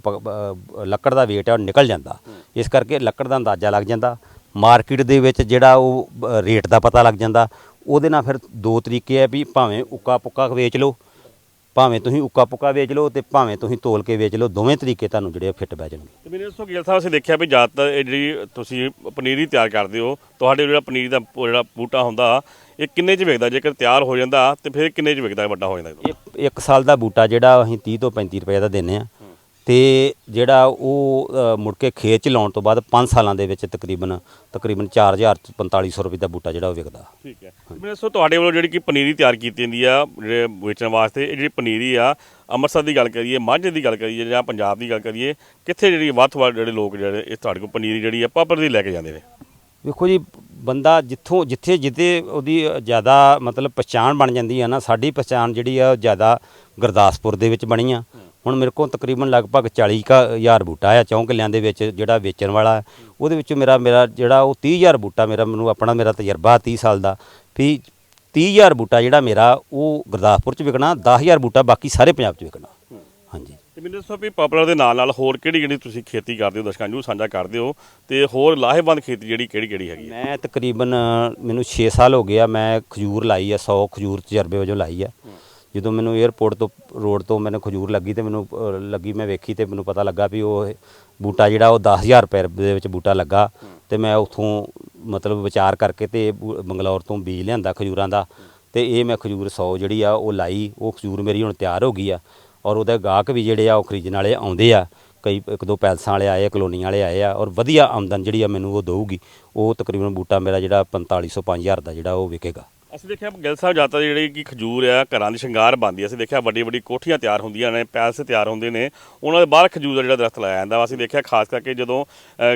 ਲੱਕੜ ਦਾ weight ਹੈ ਉਹ ਨਿਕਲ ਜਾਂਦਾ। ਇਸ ਕਰਕੇ ਲੱਕੜ ਦਾ ਅੰਦਾਜ਼ਾ ਲੱਗ ਜਾਂਦਾ। ਮਾਰਕੀਟ ਦੇ ਵਿੱਚ ਜਿਹੜਾ ਉਹ ਰੇਟ ਦਾ ਪਤਾ ਲੱਗ ਜਾਂਦਾ। ਉਹਦੇ ਨਾਲ ਫਿਰ ਦੋ ਤਰੀਕੇ ਆ ਵੀ ਭਾਵੇਂ ਉੱਕਾ ਪੁੱਕਾ ਵੇਚ ਲਓ ਭਾਵੇਂ ਤੁਸੀਂ ਉੱਕਾ ਪੁੱਕਾ ਵੇਚ ਲਓ ਤੇ ਭਾਵੇਂ ਤੁਸੀਂ ਤੋਲ ਕੇ ਵੇਚ ਲਓ ਦੋਵੇਂ ਤਰੀਕੇ ਤੁਹਾਨੂੰ ਜਿਹੜੇ ਫਿੱਟ ਬਹਿ ਜਾਣਗੇ। ਤੇ ਮੇਰੇ ਦੱਸੋ ਗਿੱਲ ਸਾਹਿਬ ਅਸੀਂ ਦੇਖਿਆ ਵੀ ਜ਼ਿਆਦਾਤਰ ਇਹ ਜਿਹੜੀ ਤੁਸੀਂ ਪਨੀਰੀ ਤਿਆਰ ਕਰਦੇ ਹੋ ਤੁਹਾਡੇ ਜਿਹੜਾ ਪਨੀਰ ਦਾ ਪ- ਜਿਹੜਾ ਬੂਟਾ ਹੁੰਦਾ ਇਹ ਕਿੰਨੇ ਚ ਵਿਕਦਾ? ਜੇਕਰ ਤਿਆਰ ਹੋ ਜਾਂਦਾ ਤੇ ਫਿਰ ਕਿੰਨੇ ਚ ਵਿਕਦਾ ਵੱਡਾ ਹੋ ਜਾਂਦਾ ਇਹ? ਇੱਕ ਸਾਲ ਦਾ ਬੂਟਾ ਜਿਹੜਾ ਅਸੀਂ 30 ਤੋਂ 35 ਰੁਪਏ ਦਾ ਦਿੰਨੇ ਆ। ਤੇ ਜਿਹੜਾ ਉਹ ਮੁੜ ਕੇ ਖੇਤ ਚ ਲਾਉਣ ਤੋਂ ਬਾਅਦ 5 ਸਾਲਾਂ ਦੇ ਵਿੱਚ ਤਕਰੀਬਨ ਤਕਰੀਬਨ 4000 ਤੋਂ 4500 ਰੁਪਏ ਦਾ ਬੂਟਾ ਜਿਹੜਾ ਉਹ ਵਿਕਦਾ। ਠੀਕ ਹੈ। ਮੇਰੇ ਦੱਸੋ ਤੁਹਾਡੇ ਵੱਲੋਂ ਜਿਹੜੀ ਕਿ ਪਨੀਰੀ ਤਿਆਰ ਕੀਤੀ ਜਾਂਦੀ ਆ ਜਿਹੜੇ ਵੇਚਣ ਵਾਸਤੇ ਇਹ ਜਿਹੜੀ ਪਨੀਰੀ ਆ ਅੰਮ੍ਰਿਤਸਰ ਦੀ ਗੱਲ ਕਰੀਏ ਮਾਝੇ ਦੀ ਗੱਲ ਕਰੀਏ ਜਾਂ ਪੰਜਾਬ ਦੀ ਗੱਲ ਕਰੀਏ ਕਿੱਥੇ ਜਿਹੜੀ ਵੱਧ ਵੱਧ ਜਿਹੜੇ ਲੋਕ ਜਿਹੜੇ ਇਹ ਤੁਹਾਡੇ ਕੋਲ ਪਨੀਰੀ ਜਿਹੜੀ ਆ ਪਾਪਰ ਦੀ ਲੈ ਕੇ ਜਾਂਦੇ ਨੇ? ਵੇਖੋ ਜੀ ਬੰਦਾ ਜਿੱਥੋਂ ਜਿੱਥੇ ਜਿੱਥੇ ਉਹਦੀ ਜ਼ਿਆਦਾ ਮਤਲਬ ਪਛਾਣ ਬਣ ਜਾਂਦੀ ਆ ਨਾ ਸਾਡੀ ਪਛਾਣ ਜਿਹੜੀ ਆ ਜ਼ਿਆਦਾ ਗੁਰਦਾਸਪੁਰ ਦੇ ਵਿੱਚ ਬਣੀ ਆ। ਹੁਣ ਮੇਰੇ ਕੋਲ ਤਕਰੀਬਨ ਲਗਭਗ 40 ਕੁ ਹਜ਼ਾਰ ਬੂਟਾ ਆ ਚੌਂ ਕਿੱਲਿਆਂ ਦੇ ਵਿੱਚ ਜਿਹੜਾ ਵੇਚਣ ਵਾਲਾ। ਉਹਦੇ ਵਿੱਚ ਮੇਰਾ ਮੇਰਾ ਜਿਹੜਾ ਉਹ 30000 ਬੂਟਾ ਮੇਰਾ ਮੈਨੂੰ ਆਪਣਾ ਮੇਰਾ ਤਜਰਬਾ 30 ਸਾਲ ਦਾ। ਵੀ 30000 ਬੂਟਾ ਜਿਹੜਾ ਮੇਰਾ ਉਹ ਗੁਰਦਾਸਪੁਰ ਚ ਵਿਕਣਾ 10000 ਬੂਟਾ ਬਾਕੀ ਸਾਰੇ ਪੰਜਾਬ ਚ ਵਿਕਣਾ। ਹਾਂਜੀ। ਤੇ ਮੈਨੂੰ ਦੱਸੋ ਵੀ ਪਾਪੂਲਰ ਦੇ ਨਾਲ ਨਾਲ ਹੋਰ ਕਿਹੜੀ ਕਿਹੜੀ ਤੁਸੀਂ ਖੇਤੀ ਕਰਦੇ ਹੋ? ਦਰਸ਼ਕਾਂ ਨੂੰ ਸਾਂਝਾ ਕਰਦੇ ਹੋ ਤੇ ਹੋਰ ਲਾਹੇਵੰਦ ਖੇਤੀ ਜਿਹੜੀ ਕਿਹੜੀ ਕਿਹੜੀ ਹੈਗੀ ਹੈ ਮੈਂ ਤਕਰੀਬਨ ਮੈਨੂੰ 6 ਸਾਲ ਹੋ ਗਿਆ ਮੈਂ ਖਜੂਰ ਲਾਈ ਆ 100 ਖਜੂਰ ਤਜਰਬੇ ਵਜੋਂ ਲਾਈ ਆ। ਜਦੋਂ ਮੈਨੂੰ 에어ਪੋਰਟ ਤੋਂ ਰੋਡ ਤੋਂ ਮੈਨੂੰ ਖਜੂਰ ਲੱਗੀ ਤੇ ਮੈਨੂੰ ਅ, ਲੱਗੀ ਮੈਂ ਵੇਖੀ ਤੇ ਮੈਨੂੰ ਪਤਾ ਲੱਗਾ ਵੀ ਉਹ ਬੂਟਾ ਜਿਹੜਾ ਉਹ 10000 ਰੁਪਏ ਦੇ ਵਿੱਚ ਬੂਟਾ ਲੱਗਾ ਤੇ ਮੈਂ ਉਥੋਂ ਮਤਲਬ ਵਿਚਾਰ ਕਰਕੇ ਤੇ ਬੂ- ਬੰਗਲੌਰ ਤੋਂ ਬੀਜ ਲਿਆਂਦਾ ਖਜੂਰਾਂ ਦਾ ਤੇ ਇਹ ਮੈਂ ਖਜੂਰ 100 ਜਿਹੜੀ ਆ ਉਹ ਲਾਈ ਉਹ ਖਜੂਰ ਮੇਰੀ ਹੁਣ ਤਿਆਰ ਹੋ ਗਈ ਆ ਔਰ ਉਹਦੇ ਗਾਹਕ ਵੀ ਜਿਹੜੇ ਆ ਉਹ ਖਰੀਦਣ ਵਾਲੇ ਆਉਂਦੇ ਆ ਕਈ ਇੱਕ ਦੋ ਪੈਲਸਾਂ ਵਾਲੇ ਆਏ ਆ ਕਲੋਨੀ ਵਾਲੇ ਆਏ ਆ ਔਰ ਵਧੀਆ ਆਮਦਨ ਜਿਹੜੀ ਆ ਮੈਨੂੰ ਉਹ ਦਊਗੀ ਉਹ ਤਕਰੀਬਨ ਬੂਟਾ ਮੇਰਾ ਜਿਹੜਾ 4500 5000 ਦਾ ਜਿਹੜਾ ਉਹ ਵਿਕੇਗਾ। ਅਸੀਂ ਦੇਖਿਆ ਗਿੱਲ ਸਾਹਿਬ ਜ਼ਿਆਦਾ ਜਿਹੜੀ ਕਿ ਖਜੂਰ ਆ ਘਰਾਂ ਦੀ ਸ਼ਿੰਗਾਰ ਬਣਦੀ ਆ। ਅਸੀਂ ਦੇਖਿਆ ਵੱਡੀ ਵੱਡੀ ਕੋਠੀਆਂ ਤਿਆਰ ਹੁੰਦੀਆਂ ਨੇ ਪੈਲਸ ਤਿਆਰ ਹੁੰਦੇ ਨੇ। ਉਹਨਾਂ ਦੇ ਬਾਹਰ ਖਜੂਰ ਦਾ ਜਿਹੜਾ ਦਰਖਤ ਲਾਇਆ ਜਾਂਦਾ ਵਾ। ਅਸੀਂ ਦੇਖਿਆ ਖਾਸ ਕਰਕੇ ਜਦੋਂ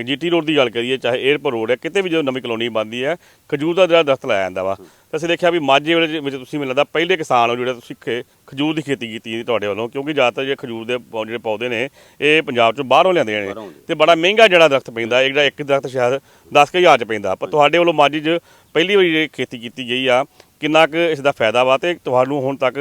ਜੀਟੀ ਰੋਡ ਦੀ ਗੱਲ ਕਰੀਏ ਚਾਹੇ 에ਅਰਪੋਰਟ ਰੋਡ ਹੈ ਕਿਤੇ ਵੀ ਜਦੋਂ ਨਵੀਂ ਕਲੋਨੀ ਬਣਦੀ ਹੈ ਖਜੂਰ ਦਾ ਜਿਹੜਾ ਦਰਖਤ ਲਾਇਆ ਜਾਂਦਾ ਵਾ। ਤਾਂ ਅਸੀਂ ਦੇਖਿਆ ਵੀ ਮਾਝੇ ਵੇਲੇ ਵਿੱਚ ਤੁਸੀਂ ਮੈਨੂੰ ਲੱਗਦਾ ਪਹਿਲੇ ਕਿਸਾਨ ਹੋ ਜਿਹੜੇ ਤੁਸੀਂ ਖੇ- ਖਜੂਰ ਦੀ ਖੇਤੀ ਕੀਤੀ ਤੁਹਾਡੇ ਵੱਲੋਂ ਕਿਉਂਕਿ ਜ਼ਿਆਦਾਤਰ ਜਿਹੜੇ ਖਜੂਰ ਦੇ ਪੌ- ਜਿਹੜੇ ਪੌਦੇ ਨੇ ਇਹ ਪੰਜਾਬ ਚੋਂ ਬਾਹਰੋਂ ਲਿਆਂਦੇ ਨੇ। ਤੇ ਬੜਾ ਮਹਿੰਗਾ ਜਿਹੜਾ ਦਰਖਤ ਪੈਂਦਾ ਇਹ ਜਿਹੜਾ ਇੱਕ ਦਰਖਤ ਸ਼ਾਇਦ 10000 ਚ ਪੈਂਦਾ। ਪਰ ਤੁਹਾਡੇ ਵੱਲੋਂ ਮਾਝੇ 'ਚ ਪਹਿਲੀ ਵਾਰੀ ਜਿਹੜੀ ਖੇਤੀ ਕੀਤੀ ਗਈ ਆ, ਕਿੰਨਾ ਕੁ ਇਸ ਦਾ ਫਾਇਦਾ ਵਾ? ਤੇ ਤੁਹਾਨੂੰ ਹੁਣ ਤੱਕ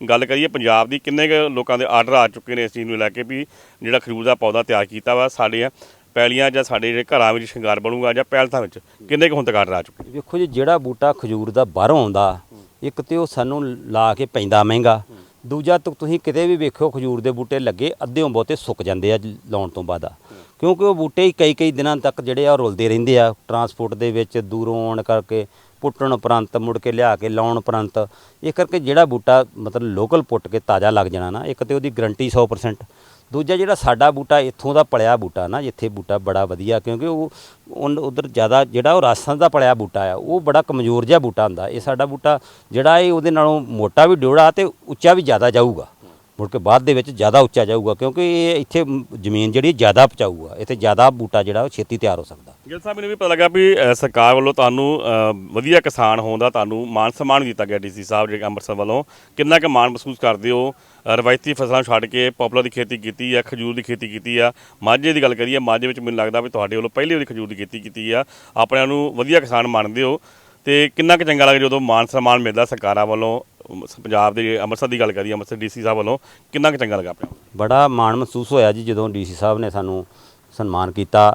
ਗੱਲ ਕਰੀਏ ਪੰਜਾਬ ਦੀ, ਕਿੰਨੇ ਕੁ ਲੋਕਾਂ ਦੇ ਆਰਡਰ ਆ ਚੁੱਕੇ ਨੇ ਇਸ ਚੀਜ਼ ਨੂੰ ਲੈ ਕੇ ਵੀ ਜਿਹੜਾ ਖਜੂਰ ਦਾ ਪੌਦਾ ਤਿਆਰ ਕੀਤਾ ਵਾ ਸਾਡੇ ਪੈਲੀਆਂ ਜਾਂ ਸਾਡੇ ਜਿਹੜੇ ਘਰਾਂ ਵਿੱਚ ਸ਼ਿੰਗਾਰ ਬਣੂਗਾ ਜਾਂ ਪੈਲਥਾਂ ਵਿੱਚ, ਕਿੰਨੇ ਕੁ ਹੁਣ ਤੱਕ ਆਰਡਰ ਆ ਚੁੱਕੇ ਵੇਖੋ ਜੀ, ਜਿਹੜਾ ਬੂਟਾ ਖਜੂਰ ਦਾ ਬਾਹਰੋਂ ਆਉਂਦਾ, ਇੱਕ ਤੇ ਉਹ ਸਾਨੂੰ ਲਾ ਕੇ ਪੈਂਦਾ ਮਹਿੰਗਾ ਦੂਜਾ ਤੁ- ਤੁਸੀਂ ਕਿਤੇ ਵੀ ਵੇਖਿਓ ਖਜੂਰ ਦੇ ਬੂਟੇ ਲੱਗੇ ਅੱਧਿਓਂ ਬਹੁਤੇ ਸੁੱਕ ਜਾਂਦੇ ਆ ਜ- ਲਾਉਣ ਤੋਂ ਬਾਅਦ ਆ। ਕਿਉਂਕਿ ਉਹ ਬੂਟੇ ਹੀ ਕਈ ਕਈ ਦਿਨਾਂ ਤੱਕ ਜਿਹੜੇ ਆ ਉਹ ਰੁਲਦੇ ਰਹਿੰਦੇ ਆ। ਟਰਾਂਸਪੋਰਟ ਦੇ ਵਿੱਚ ਦੂਰੋਂ ਆਉਣ ਕਰਕੇ ਪੁੱਟਣ ਉਪਰੰਤ ਮੁੜ ਕੇ ਲਿਆ ਕੇ ਲਾਉਣ ਉਪਰੰਤ ਇਹ ਕਰਕੇ ਜਿਹੜਾ ਬੂਟਾ ਮਤਲਬ ਲੋਕਲ ਪੁੱਟ ਕੇ ਤਾਜ਼ਾ ਲੱਗ ਜਾਣਾ ਨਾ ਇੱਕ ਤੇ ਉਹਦੀ ਗਰੰਟੀ 100% ਦੂਜਾ ਜਿਹੜਾ ਸਾਡਾ ਬੂਟਾ, ਇੱਥੋਂ ਦਾ ਪਲਿਆ ਬੂਟਾ ਨਾ, ਜਿੱਥੇ ਬੂਟਾ ਬੜਾ ਵਧੀਆ, ਕਿਉਂਕਿ ਉਹ ਉਧਰ ਜ਼ਿਆਦਾ ਜਿਹੜਾ ਉਹ ਰਾਜਸਥਾਨ ਦਾ ਪਲਿਆ ਬੂਟਾ ਆ, ਉਹ ਬੜਾ ਕਮਜ਼ੋਰ ਜਿਹਾ ਬੂਟਾ ਹੁੰਦਾ। ਇਹ ਸਾਡਾ ਬੂਟਾ, ਜਿਹੜਾ ਇਹ ਉਹਦੇ ਨਾਲੋਂ ਮੋਟਾ ਵੀ ਡਿਉੜਾ ਤੇ ਉੱਚਾ ਵੀ ਜ਼ਿਆਦਾ ਜਾਊਗਾ। ਮੁੜ ਕੇ ਬਾਅਦ ਦੇ ਵਿੱਚ ਜ਼ਿਆਦਾ ਉੱਚਾ ਜਾਊਗਾ ਕਿਉਂਕਿ ਇਹ ਇੱਥੇ ਜ਼ਮੀਨ ਜਿਹੜੀ ਜ਼ਿਆਦਾ ਪਚਾਊਗਾ ਇੱਥੇ ਜ਼ਿਆਦਾ ਬੂਟਾ ਜਿਹੜਾ ਉਹ ਛੇਤੀ ਤਿਆਰ ਹੋ ਸਕਦਾ। ਗਿੱਲ ਸਾਹਿਬ ਮੈਨੂੰ ਵੀ ਪਤਾ ਲੱਗਾ ਵੀ ਅ, ਸਰਕਾਰ ਵੱਲੋਂ ਤੁਹਾਨੂੰ ਅ, ਵਧੀਆ ਕਿਸਾਨ ਹੋਣ ਦਾ ਤੁਹਾਨੂੰ ਮਾਨ ਸਨਮਾਨ ਵੀ ਦਿੱਤਾ ਗਿਆ ਡੀਸੀ ਸਾਹਿਬ ਜਿਹੜੇ ਅੰਮ੍ਰਿਤਸਰ ਵੱਲੋਂ। ਕਿੰਨਾ ਕੁ ਮਾਣ ਮਹਿਸੂਸ ਕਰਦੇ ਹੋ? ਅ, ਰਵਾਇਤੀ ਫਸਲਾਂ ਨੂੰ ਛੱਡ ਕੇ ਪੋਪੂਲਰ ਦੀ ਖੇਤੀ ਕੀਤੀ ਆ ਖਜੂਰ ਦੀ ਖੇਤੀ ਕੀਤੀ ਆ। ਮਾਝੇ ਦੀ ਗੱਲ ਕਰੀਏ ਮਾਝੇ ਵਿੱਚ ਮੈਨੂੰ ਲੱਗਦਾ ਵੀ ਤੁਹਾਡੇ ਵੱਲੋਂ ਪਹਿਲੀ ਵਾਰੀ ਖਜੂਰ ਦੀ ਖੇਤੀ ਕੀਤੀ ਆ। ਆਪਣਿਆਂ ਨੂੰ ਵਧੀਆ ਕਿਸਾਨ ਮੰਨਦੇ ਹੋ। ਤੇ ਕਿੰਨਾ ਕੁ ਚੰਗਾ ਲੱਗਦਾ ਜਦੋਂ ਮਾਨ ਸਨਮਾਨ ਮਿਲਦਾ ਸਰਕਾਰਾਂ ਵੱਲੋਂ? ਪੰਜਾਬ ਦੇ ਅੰਮ੍ਰਿਤਸਰ ਦੀ ਗੱਲ ਕਰੀਏ, ਅੰਮ੍ਰਿਤਸਰ ਡੀਸੀ ਸਾਹਿਬ ਵੱਲੋਂ ਕਿੰਨਾ ਕੁ ਚੰਗਾ ਲੱਗਾ ਆਪਣੇ ਬੜਾ ਮਾਣ ਮਹਿਸੂਸ ਹੋਇਆ ਜੀ ਜਦੋਂ ਡੀਸੀ ਸਾਹਿਬ ਨੇ ਸਾਨੂੰ ਸਨਮਾਨ ਕੀਤਾ,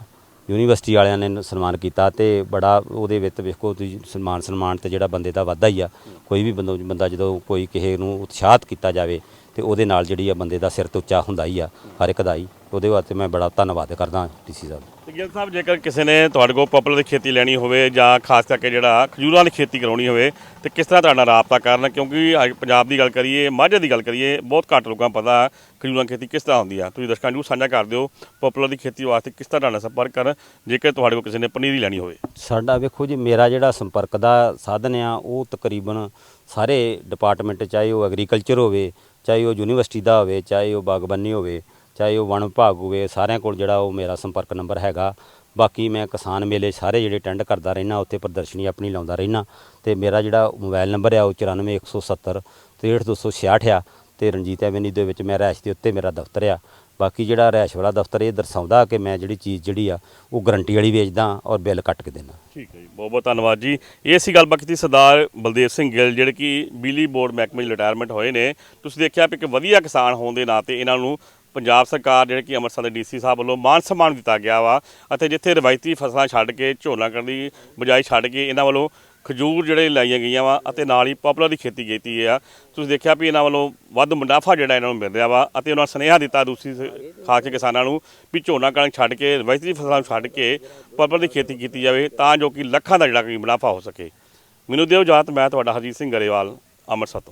ਯੂਨੀਵਰਸਿਟੀ ਵਾਲਿਆਂ ਨੇ ਸਨਮਾਨ ਕੀਤਾ ਤੇ ਬੜਾ ਉਹਦੇ ਵਿੱਚ ਵੇਖੋ ਤੁਸੀਂ ਸਨਮਾਨ ਸਨਮਾਨ ਤੇ ਜਿਹੜਾ ਬੰਦੇ ਦਾ ਵਾਧਾ ਹੀ ਆ। ਕੋਈ ਵੀ ਬੰਦਾ ਬੰਦਾ ਜਦੋਂ ਕੋਈ ਕਿਸੇ ਨੂੰ ਉਤਸ਼ਾਹਤ ਕੀਤਾ ਜਾਵੇ ਤੇ ਉਹਦੇ ਨਾਲ ਜਿਹੜੀ ਆ ਬੰਦੇ ਦਾ ਸਿਰ ਤੇ ਉੱਚਾ ਹੁੰਦਾ ਹੀ ਆ ਹਰ ਇੱਕ ਦਾ ਹੀ। ਉਹਦੇ ਵਾਸਤੇ ਮੈਂ ਬੜਾ ਧੰਨਵਾਦ ਕਰਦਾ ਡੀਸੀ ਸਾਹਿਬ ਤੇ ਗਿੱਲ ਸਾਹਿਬ ਜੇਕਰ ਕਿਸੇ ਨੇ ਤੁਹਾਡੇ ਕੋਲ ਪੋਪੂਲਰ ਦੀ ਖੇਤੀ ਲੈਣੀ ਹੋਵੇ ਜਾਂ ਖਾਸ ਕਰਕੇ ਜਿਹੜਾ ਖਜੂਰਾਂ ਦੀ ਖੇਤੀ ਕਰਾਉਣੀ ਹੋਵੇ ਤੇ ਕਿਸ ਤਰ੍ਹਾਂ ਤੁਹਾਡਾ ਰਾਬਤਾ ਕਰਨ? ਕਿਉਂਕਿ ਅੱਜ ਪੰਜਾਬ ਦੀ ਗੱਲ ਕਰੀਏ ਮਾਝੇ ਦੀ ਗੱਲ ਕਰੀਏ ਬਹੁਤ ਘੱਟ ਲੋਕਾਂ ਨੂੰ ਪਤਾ ਖਜੂਰਾਂ ਦੀ ਖੇਤੀ ਕਿਸ ਤਰ੍ਹਾਂ ਹੁੰਦੀ ਆ। ਤੁਸੀਂ ਦਰਸ਼ਕਾਂ ਨੂੰ ਸਾਂਝਾ ਕਰ ਦਿਓ ਪੋਪੂਲਰ ਦੀ ਖੇਤੀ ਵਾਸਤੇ ਕਿਸ ਤਰ੍ਹਾਂ ਤੁਹਾਡਾ ਸੰਪਰਕ ਕਰਨ ਜੇਕਰ ਤੁਹਾਡੇ ਕੋਲ ਕਿਸੇ ਨੇ ਪਨੀਰੀ ਲੈਣੀ ਹੋਵੇ। ਸਾਡਾ ਵੇਖੋ ਜੀ ਮੇਰਾ ਜਿਹੜਾ ਸੰਪਰਕ ਦਾ ਸਾਧਨ ਆ ਉਹ ਤਕਰੀਬਨ ਸਾਰੇ ਡਿਪਾਰਟਮੈਂਟ ਚਾਹੇ ਉਹ ਐਗਰੀਕਲਚਰ ਹੋਵੇ ਚਾਹੇ ਉਹ ਯੂਨੀਵਰਸਿਟੀ ਦਾ ਹੋਵੇ, ਚਾਹੇ ਉਹ ਬਾਗਬਾਨੀ ਹੋਵੇ, ਚਾਹੇ ਉਹ ਵਣ ਵਿਭਾਗ ਹੋਵੇ, ਸਾਰਿਆਂ ਕੋਲ ਜਿਹੜਾ ਉਹ ਮੇਰਾ ਸੰਪਰਕ ਨੰਬਰ ਹੈਗਾ। ਬਾਕੀ ਮੈਂ ਕਿਸਾਨ ਮੇਲੇ ਸਾਰੇ ਜਿਹੜੇ ਅਟੈਂਡ ਕਰਦਾ ਰਹਿਣਾ ਉੱਥੇ ਪ੍ਰਦਰਸ਼ਨੀ ਆਪਣੀ ਲਾਉਂਦਾ ਰਹਿਣਾ ਤੇ ਮੇਰਾ ਜਿਹੜਾ ਮੋਬਾਈਲ ਨੰਬਰ ਆ ਉਹ 94170 63266 ਆ। ਤੇ ਰਣਜੀਤ ਐਵਨਿਊ ਦੇ ਵਿੱਚ ਮੈਂ ਰੈਸ਼ ਦੇ ਉੱਤੇ ਮੇਰਾ ਦਫ਼ਤਰ ਆ। ਬਾਕੀ ਜਿਹੜਾ ਰਿਹਾਇਸ਼ ਵਾਲਾ ਦਫ਼ਤਰ ਇਹ ਦਰਸਾਉਂਦਾ ਕਿ ਮੈਂ ਜਿਹੜੀ ਚੀਜ਼ ਜਿਹੜੀ ਆ, ਉਹ ਗਰੰਟੀ ਵਾਲੀ ਵੇਚਦਾ ਔਰ ਬਿੱਲ ਕੱਟ ਕੇ ਦਿੰਦਾ। ਠੀਕ ਹੈ ਜੀ, ਬਹੁਤ ਬਹੁਤ ਧੰਨਵਾਦ ਜੀ। ਇਹ ਸੀ ਗੱਲਬਾਤ ਕੀਤੀ ਸਰਦਾਰ ਬਲਦੇਵ ਸਿੰਘ ਗਿੱਲ, ਜਿਹੜੇ ਕਿ ਬਿਜਲੀ ਬੋਰਡ ਮਹਿਕਮੇ 'ਚ ਰਿਟਾਇਰਮੈਂਟ ਹੋਏ ਨੇ। ਤੁਸੀਂ ਦੇਖਿਆ ਵੀ ਇੱਕ ਵਧੀਆ ਕਿਸਾਨ ਹੋਣ ਦੇ ਨਾਤੇ ਇਹਨਾਂ ਨੂੰ ਪੰਜਾਬ ਸਰਕਾਰ ਜਿਹੜੇ ਕਿ ਅੰਮ੍ਰਿਤਸਰ ਦੇ ਡੀਸੀ ਸਾਹਿਬ ਵੱਲੋਂ ਮਾਨ ਸਨਮਾਨ ਦਿੱਤਾ ਗਿਆ ਵਾ ਅਤੇ ਜਿੱਥੇ ਰਵਾਇਤੀ ਫਸਲਾਂ ਛੱਡ ਕੇ ਝੋਨਾ ਕਰਨ ਦੀ ਬਜਾਈ ਛੱਡ ਕੇ ਇਹਨਾਂ ਵੱਲੋਂ ਖਜੂਰ ਜਿਹੜੇ ਲਾਈਆਂ ਗਈਆਂ ਵਾ ਅਤੇ ਨਾਲ ਹੀ ਪੋਪੂਲਰ ਦੀ ਖੇਤੀ ਕੀਤੀ ਆ। ਤੁਸੀਂ ਦੇਖਿਆ ਵੀ ਇਹਨਾਂ ਵੱਲੋਂ ਵੱਧ ਮੁਨਾਫਾ ਜਿਹੜਾ ਇਹਨਾਂ ਨੂੰ ਮਿਲ ਰਿਹਾ ਵਾ ਅਤੇ ਉਹਨਾਂ ਸੁਨੇਹਾ ਦਿੱਤਾ ਦੂਸਰੀ ਸ- ਖਾਸ ਕੇ ਕਿਸਾਨਾਂ ਨੂੰ ਵੀ ਝੋਨਾ ਕਣਕ ਛੱਡ ਕੇ, ਰਵਾਇਤੀ ਫਸਲਾਂ ਨੂੰ ਛੱਡ ਕੇ ਪੋਪੂਲਰ ਦੀ ਖੇਤੀ ਕੀਤੀ ਜਾਵੇ ਤਾਂ ਜੋ ਕਿ ਲੱਖਾਂ ਦਾ ਜਿਹੜਾ ਕਿ ਮੁਨਾਫਾ ਹੋ ਸਕੇ। ਮੈਨੂੰ ਦਿਓ ਜਾਤ ਮੈਂ ਤੁਹਾਡਾ ਹਰਜੀਤ ਸਿੰਘ ਗਰੇਵਾਲ, ਅੰਮ੍ਰਿਤਸਰ ਤੋਂ।